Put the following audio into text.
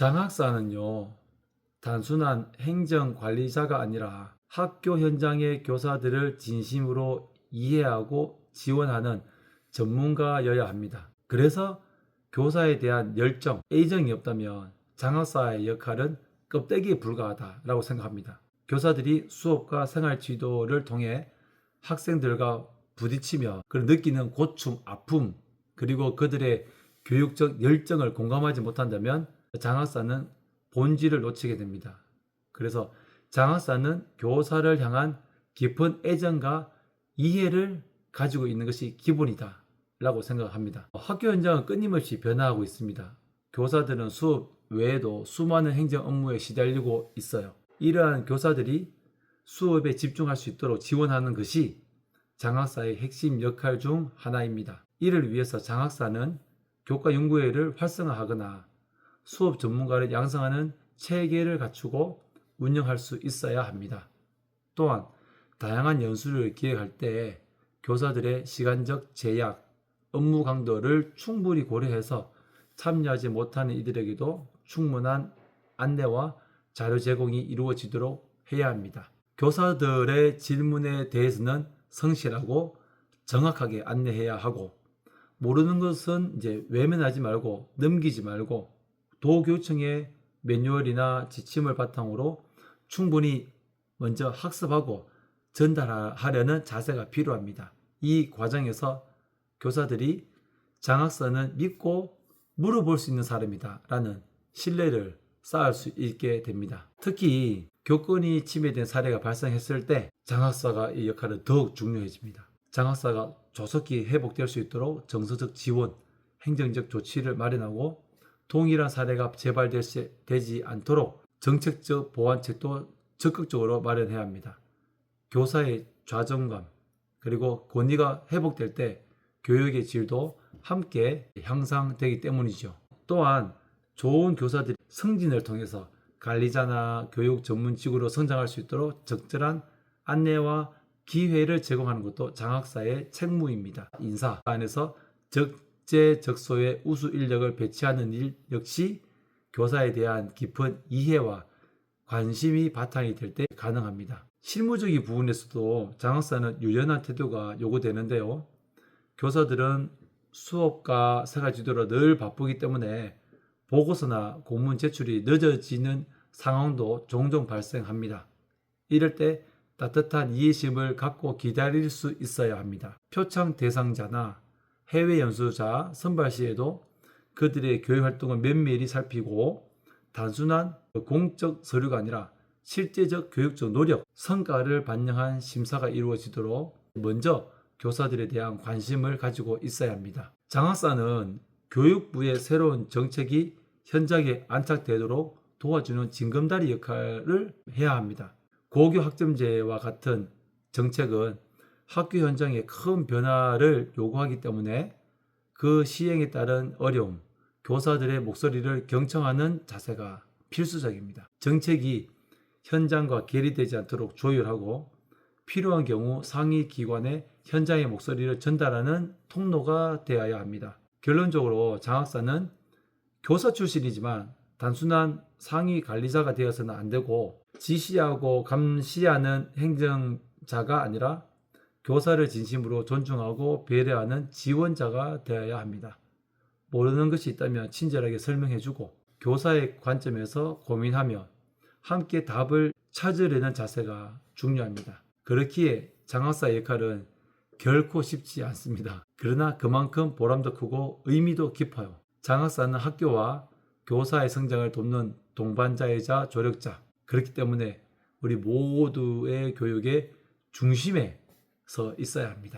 장학사는요, 단순한 행정 관리자가 아니라 학교 현장의 교사들을 진심으로 이해하고 지원하는 전문가여야 합니다. 그래서 교사에 대한 열정, 애정이 없다면 장학사의 역할은 껍데기에 불과하다라고 생각합니다. 교사들이 수업과 생활 지도를 통해 학생들과 부딪히며 그 느끼는 고충, 아픔, 그리고 그들의 교육적 열정을 공감하지 못한다면 장학사는 본질을 놓치게 됩니다. 그래서 장학사는 교사를 향한 깊은 애정과 이해를 가지고 있는 것이 기본이다. 라고 생각합니다. 학교 현장은 끊임없이 변화하고 있습니다. 교사들은 수업 외에도 수많은 행정 업무에 시달리고 있어요. 이러한 교사들이 수업에 집중할 수 있도록 지원하는 것이 장학사의 핵심 역할 중 하나입니다. 이를 위해서 장학사는 교과 연구회를 활성화하거나 수업 전문가를 양성하는 체계를 갖추고 운영할 수 있어야 합니다. 또한 다양한 연수를 기획할 때 교사들의 시간적 제약, 업무 강도를 충분히 고려해서 참여하지 못하는 이들에게도 충분한 안내와 자료 제공이 이루어지도록 해야 합니다. 교사들의 질문에 대해서는 성실하고 정확하게 안내해야 하고 모르는 것은 이제 외면하지 말고 넘기지 말고 도교청의 매뉴얼이나 지침을 바탕으로 충분히 먼저 학습하고 전달하려는 자세가 필요합니다. 이 과정에서 교사들이 장학사는 믿고 물어볼 수 있는 사람이다 라는 신뢰를 쌓을 수 있게 됩니다. 특히 교권이 침해된 사례가 발생했을 때 장학사가 이 역할은 더욱 중요해집니다. 장학사가 조속히 회복될 수 있도록 정서적 지원, 행정적 조치를 마련하고 동일한 사례가 재발되지 않도록 정책적 보완책도 적극적으로 마련해야 합니다. 교사의 좌정감 그리고 권위가 회복될 때 교육의 질도 함께 향상되기 때문이죠. 또한 좋은 교사들이 승진을 통해서 관리자나 교육 전문직으로 성장할 수 있도록 적절한 안내와 기회를 제공하는 것도 장학사의 책무입니다. 인사 안에서 적재적소의 우수 인력을 배치하는 일 역시 교사에 대한 깊은 이해와 관심이 바탕이 될 때 가능합니다. 실무적인 부분에서도 장학사는 유연한 태도가 요구되는데요. 교사들은 수업과 생활 지도로 늘 바쁘기 때문에 보고서나 공문 제출이 늦어지는 상황도 종종 발생합니다. 이럴 때 따뜻한 이해심을 갖고 기다릴 수 있어야 합니다. 표창 대상자나 해외 연수자 선발 시에도 그들의 교육 활동을 면밀히 살피고 단순한 공적 서류가 아니라 실제적 교육적 노력, 성과를 반영한 심사가 이루어지도록 먼저 교사들에 대한 관심을 가지고 있어야 합니다. 장학사는 교육부의 새로운 정책이 현장에 안착되도록 도와주는 징검다리 역할을 해야 합니다. 고교 학점제와 같은 정책은 학교 현장에 큰 변화를 요구하기 때문에 그 시행에 따른 어려움, 교사들의 목소리를 경청하는 자세가 필수적입니다. 정책이 현장과 괴리되지 않도록 조율하고 필요한 경우 상위 기관에 현장의 목소리를 전달하는 통로가 되어야 합니다. 결론적으로 장학사는 교사 출신이지만 단순한 상위 관리자가 되어서는 안 되고 지시하고 감시하는 행정자가 아니라 교사를 진심으로 존중하고 배려하는 지원자가 되어야 합니다. 모르는 것이 있다면 친절하게 설명해주고 교사의 관점에서 고민하며 함께 답을 찾으려는 자세가 중요합니다. 그렇기에 장학사 역할은 결코 쉽지 않습니다. 그러나 그만큼 보람도 크고 의미도 깊어요. 장학사는 학교와 교사의 성장을 돕는 동반자이자 조력자. 그렇기 때문에 우리 모두의 교육의 중심에 서 있어야 합니다.